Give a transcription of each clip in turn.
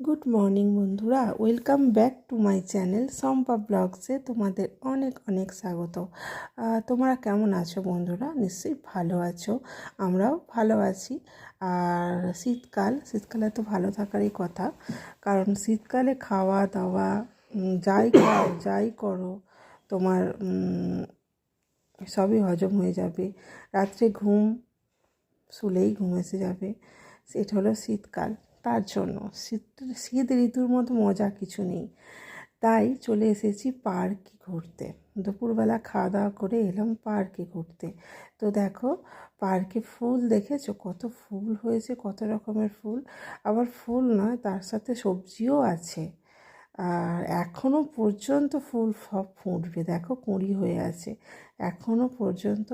Good morning বন্ধুরা। Welcome back to my channel Sampa ব্লগসে তোমাদের অনেক অনেক স্বাগত। তোমরা কেমন আছো বন্ধুরা? নিশ্চয়ই ভালো আছো, আমরাও ভালো আছি। আর শীতকাল, শীতকালে তো ভালো থাকারই কথা। কারণ শীতকালে খাওয়া দাওয়া যাই খাও যাই করো, তোমার সবই হজম হয়ে যাবে। রাত্রে ঘুম, শুলেই ঘুম এসে যাবে। সেটা হলো শীতকাল। তার জন্য। শীত শীত ঋতুর মতো মজা কিছু নেই। তাই চলে এসেছি পার্কে ঘুরতে। দুপুরবেলা খাওয়া দাওয়া করে এলাম পার্কে ঘুরতে। তো দেখো, পার্কে ফুল দেখেছ? কত ফুল হয়েছে, কত রকমের ফুল। আবার ফুল নয়, তার সাথে সবজিও আছে। আর এখনও পর্যন্ত ফুল ফুটবে। দেখো, কুঁড়ি হয়ে আছে। এখনও পর্যন্ত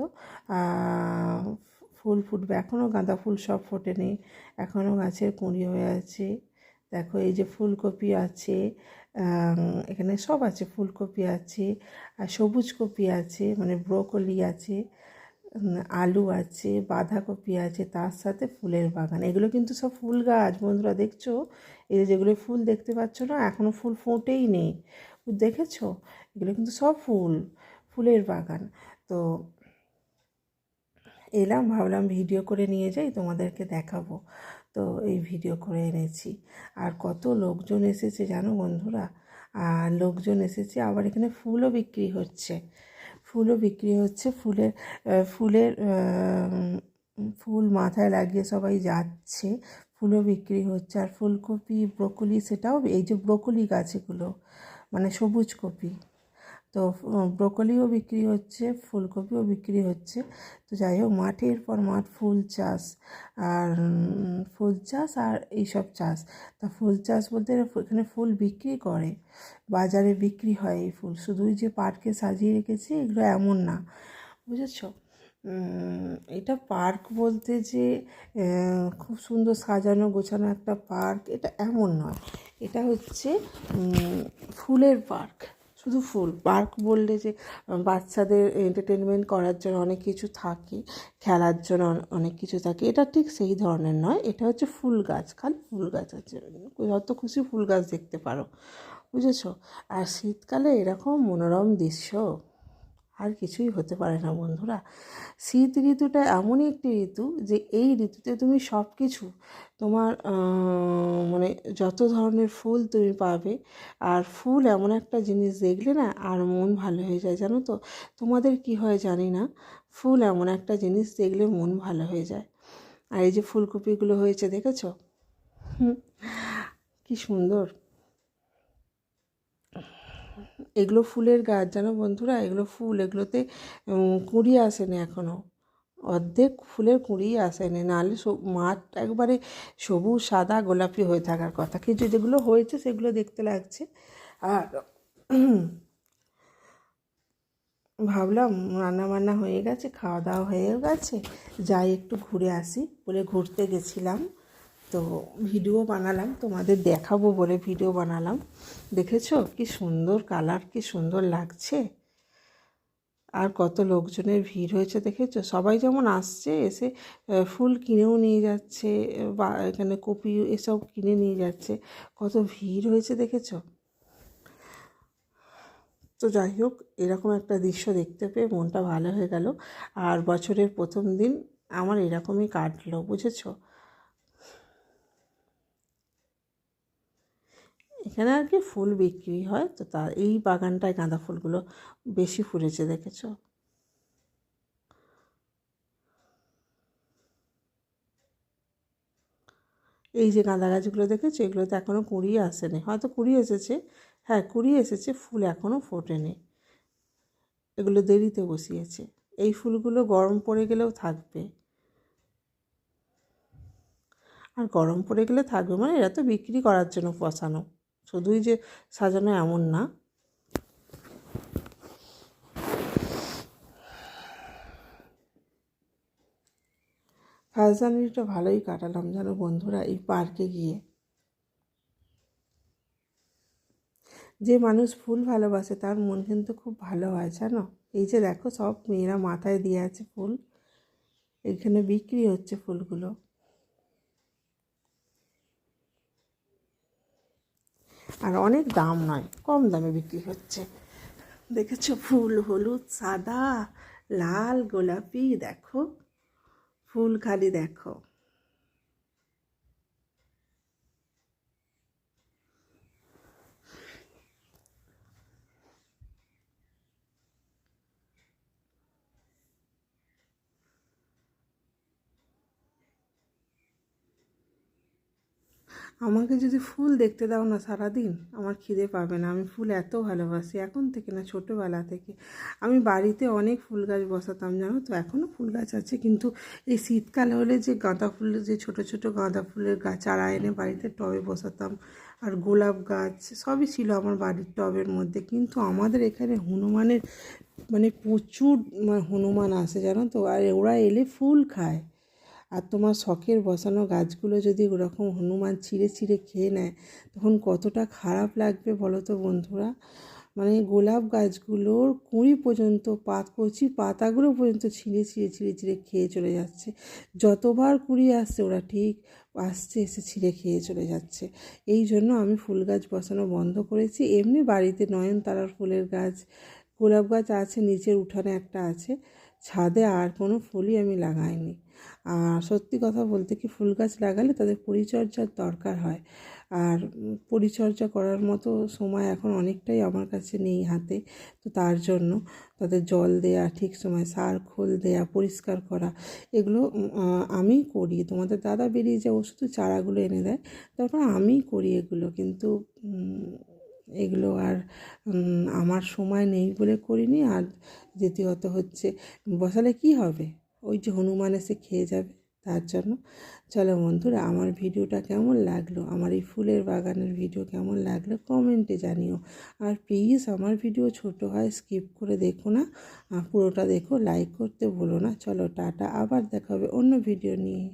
ফুল ফুটবে। এখনও গাঁদা ফুল সব ফোটেনি। এখনও গাছের কুঁড়ি হয়ে আছে। দেখো এই যে ফুলকপি আছে এখানে সব আছে, ফুলকপি আছে, আর সবুজ কপি আছে মানে ব্রোকলি আছে আলু আছে, বাঁধাকপি আছে, তার সাথে ফুলের বাগান। এগুলো কিন্তু সব ফুল গাছ বন্ধুরা, দেখছ? এই যেগুলো ফুল দেখতে পাচ্ছ না, এখনও ফুল ফোটেই নেই। দেখেছ? এগুলো কিন্তু সব ফুল, ফুলের বাগান। তো এলাম, ভাবলাম ভিডিও করে নিয়ে যাই, তোমাদেরকে দেখাবো। তো এই ভিডিও করে এনেছি। আর কত লোকজন এসেছে জানো বন্ধুরা? আর লোকজন এসেছে, আবার এখানে ফুলও বিক্রি হচ্ছে। ফুলও বিক্রি হচ্ছে, ফুলের ফুলের ফুল মাথায় লাগিয়ে সবাই যাচ্ছে, ফুলও বিক্রি হচ্ছে। আর ফুলকপি, ব্রোকলি, সেটাও, এই যে ব্রোকলি গাছ এগুলো মানে সবুজ কপি। তো ব্রোকলিও বিক্রি হচ্ছে, ফুলকপিও বিক্রি হচ্ছে। তো যাই হোক মাঠের পর মাঠ ফুল চাষ। আর ফুল চাষ আর এইসব চাষ। তা ফুল চাষ বলতে এখানে ফুল বিক্রি করে। বাজারে বিক্রি হয় এই ফুল। শুধুই যে পার্কে সাজিয়ে রেখেছে, এগুলো এমন না। বুঝেছ? এটা পার্ক বলতে যে খুব সুন্দর সাজানো গোছানো একটা পার্ক, এটা এমন নয়। এটা হচ্ছে ফুলের পার্ক। শুধু ফুল, পার্ক বললে যে বাচ্চাদের এন্টারটেনমেন্ট করার জন্য অনেক কিছু থাকে, খেলার জন্য অনেক কিছু থাকে। এটা ঠিক সেই ধরনের নয়, এটা হচ্ছে ফুল গাছ, খালি ফুল গাছ আছে। যত খুশি ফুল গাছ দেখতে পারো, বুঝেছ? আর শীতকালে এরকম মনোরম দৃশ্য আর কিছুই হতে পারে না বন্ধুরা। শীত ঋতুটা এমনই একটি ঋতু যে এই ঋতুতে তুমি সব কিছু তোমার মানে যত ধরনের ফুল তুমি পাবে আর ফুল এমন একটা জিনিস দেখলে না আর মন ভালো হয়ে যায় জানো তো? তোমাদের কি হয় জানি না? ফুল এমন একটা জিনিস দেখলে মন ভালো হয়ে যায়। আর এই যে ফুলকপিগুলো হয়েছে দেখেছ? হুম, কি সুন্দর। এগুলো ফুলের গাছ, জানো বন্ধুরা? এগুলো ফুল, এগুলোতে কুঁড়ি আসেনি এখনও অর্ধেক ফুলের কুঁড়ি আসেনি। নাহলে মাঠ একবারে সবুজ, সাদা, গোলাপি হয়ে থাকার কথা। কিছু যেগুলো হয়েছে, সেগুলো দেখতে লাগছে। আর, ভাবলাম রান্না বান্না হয়ে গেছে, খাওয়া দাওয়া হয়ে গেছে। যাই, একটু ঘুরে আসি। বলে ঘুরতে গেছিলাম। তো ভিডিও বানালাম, তোমাদের দেখাবো বলে ভিডিও বানালাম। দেখেছ? কি সুন্দর কালার, কি সুন্দর লাগছে। আর কত লোকজনের ভিড় হয়েছে, দেখেছ? সবাই যেমন আসছে, এসে ফুল কিনেও নিয়ে যাচ্ছে, বা এখানে কপি এসব কিনে নিয়ে যাচ্ছে। কত ভিড় হয়েছে, দেখেছ? তো যাই হোক, এরকম একটা দৃশ্য দেখতে পেয়ে মনটা ভালো হয়ে গেল। আর বছরের প্রথম দিন আমার এরকমই কাটলো, বুঝেছ? এখানে আর কি ফুল বিক্রি হয়, তো তা এই বাগানটায় গাঁদা ফুলগুলো বেশি ফুটেছে দেখেছ? এই যে গাঁদা গাছগুলো দেখেছ? এগুলোতে এখনও কুড়ি আসেনি। হয়তো কুড়ি এসেছে। হ্যাঁ কুড়ি এসেছে, ফুল এখনও ফোটেনি। এগুলো দেরিতে বসিয়েছে। এই ফুলগুলো গরম পড়ে গেলেও থাকবে। আর গরম পড়ে গেলে থাকবে মানে এরা তো বিক্রি করার জন্য বসানো শুধুই যে সাজানো এমন না। ফার্স্ট জানুয়ারিটা ভালোই কাটালাম জানো বন্ধুরা এই পার্কে গিয়ে। যে মানুষ ফুল ভালোবাসে তার মন কিন্তু খুব ভালো হয় জানো। এই যে দেখো সব মেয়েরা মাথায় দিয়ে আছে ফুল। এখানে বিক্রি হচ্ছে ফুলগুলো। আর অনেক দাম নয়, কম দামে বিক্রি হচ্ছে। দেখেছ ফুল হলুদ, সাদা, লাল, গোলাপি, দেখো। ফুল খালি দেখো। আমাকে যদি ফুল দেখতে দাও না সারাদিন, আমার খিদে পাবে না। আমি ফুল এত ভালোবাসি, এখন থেকে না, ছোটোবেলা থেকে। আমি বাড়িতে অনেক ফুল গাছ বসাতাম, জানো তো? এখনও ফুল গাছ আছে, কিন্তু এই শীতকাল হলে যে গাঁদা ফুলের, যে ছোট ছোট গাঁদা ফুলের গাছ, চারা এনে বাড়িতে টবে বসাতাম। আর গোলাপ গাছ, সবই ছিল আমার বাড়ির টবের মধ্যে। কিন্তু আমাদের এখানে হনুমানের মানে প্রচুর মানে হনুমান আসে, জানো তো? আর ওরা এলে ফুল খায়। আর তোমার শখের বসানো গাছগুলো যদি ওরকম হনুমান ছিঁড়ে ছিঁড়ে খেয়ে নেয়, তখন কতটা খারাপ লাগবে বলো তো বন্ধুরা? মানে গোলাপ গাছগুলোর কুঁড়ি পর্যন্ত, পাত কচি পাতাগুলো পর্যন্ত ছিঁড়ে ছিঁড়ে ছিঁড়ে ছিঁড়ে খেয়ে চলে যাচ্ছে। যতবার কুড়ি আসছে, ওরা ঠিক আসছে, এসে ছিঁড়ে খেয়ে চলে যাচ্ছে। এই জন্য আমি ফুল গাছ বসানো বন্ধ করেছি। এমনি বাড়িতে নয়নতারার ফুলের গাছ, গোলাপ গাছ আছে, নিচের উঠানে একটা আছে। ছাদে আর কোনো ফুলই আমি লাগাইনি। আর সত্যি কথা বলতে কি ফুল গাছ লাগালে তাদের পরিচর্যার দরকার হয়। আর পরিচর্যা করার মতো সময় এখন অনেকটাই আমার কাছে নেই হাতে। তো তার জন্য তাদের জল দেয়া, ঠিক সময় সার, খোল দেয়া, পরিষ্কার করা, এগুলো আমি করি। তোমাদের দাদা বেরিয়ে যায় ও শুধু চারাগুলো এনে দেয়, তারপর আমিই করি এগুলো। কিন্তু এগুলো আর আমার সময় নেই বলে করিনি। আর দ্বিতীয়ত হচ্ছে, বসালে কি হবে? ওই যে হনুমান এসে খেয়ে যাবে, তার জন্য। চলো বন্ধুরা, আমার ভিডিওটা কেমন লাগল? আমার এই ফুলের বাগানের ভিডিও কেমন লাগল? কমেন্টে জানিও। আর প্লিজ আমার ভিডিও ছোট হয়, স্কিপ করে দেখো না। পুরোটা দেখো, লাইক করতে ভুলো না। চলো টাটা, আবার দেখা হবে অন্য ভিডিও নিয়ে।